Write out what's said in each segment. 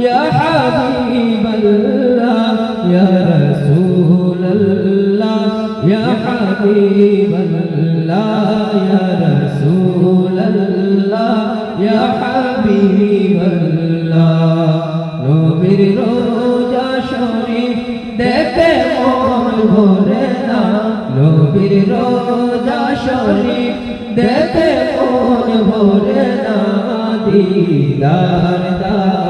রাসূলুল্লাহ ইয়া হাবিবাল্লাহ ইয়া রাসূলুল্লাহ ইয়া হাবিবাল্লাহ ইয়া রাসূলুল্লাহ ইয়া হাবিবাল্লাহ নবীর রোজা শরীফ দেখে মন ভরে না। নবীর রোজা শরীফ দেখে মন ভরে না। দিদার দাও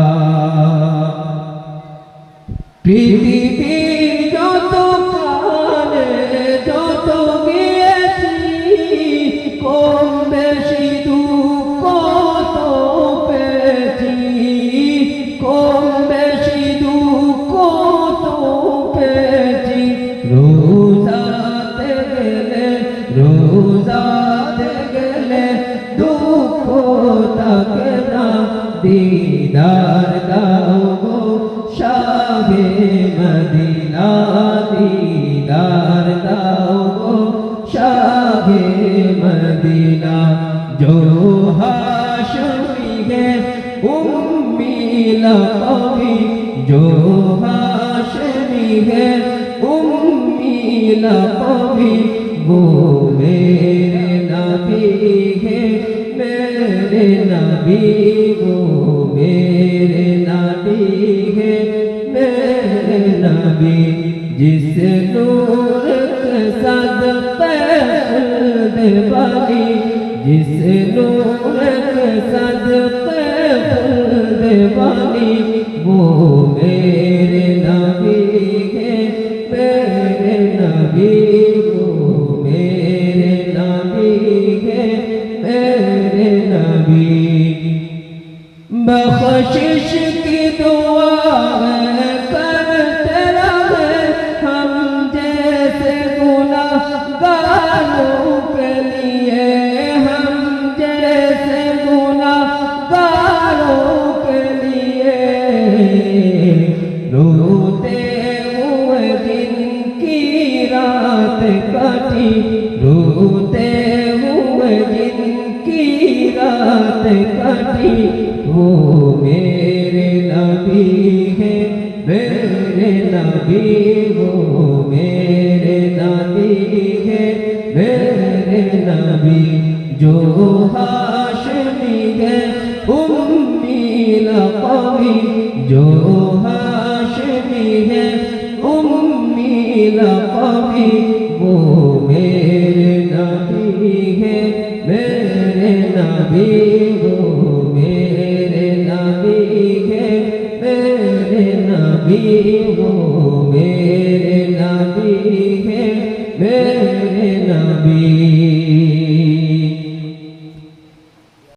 পৃথিবীর যত প্রাণে যত গিয়েছি কম বেশি দুঃখ পেয়েছি। কম বেশি দুঃখ পেয়েছি। রোজাতে গেলে রোজাতে उम्मी लकबी जो हाशमी है उम्मी लकबी वो मेरे नबी है, मेरे नबी वो मेरे नबी है, मेरे नबी जिस नूर के सदक़े देवानी जिस नूर के सदक़े बख्शिश की दुआ है करते रहे हम जैसे गुनाहगारों के लिए, हम जैसे गुनाहगारों के लिए। रोते हुए जिनकी रात कटी, रोते हुए जिनकी रात कटी। वो मेरे नबी है मेरे नबी वो मेरे नबी है मेरे नबी जो हाशमी है उम्मी लकवी जो नबी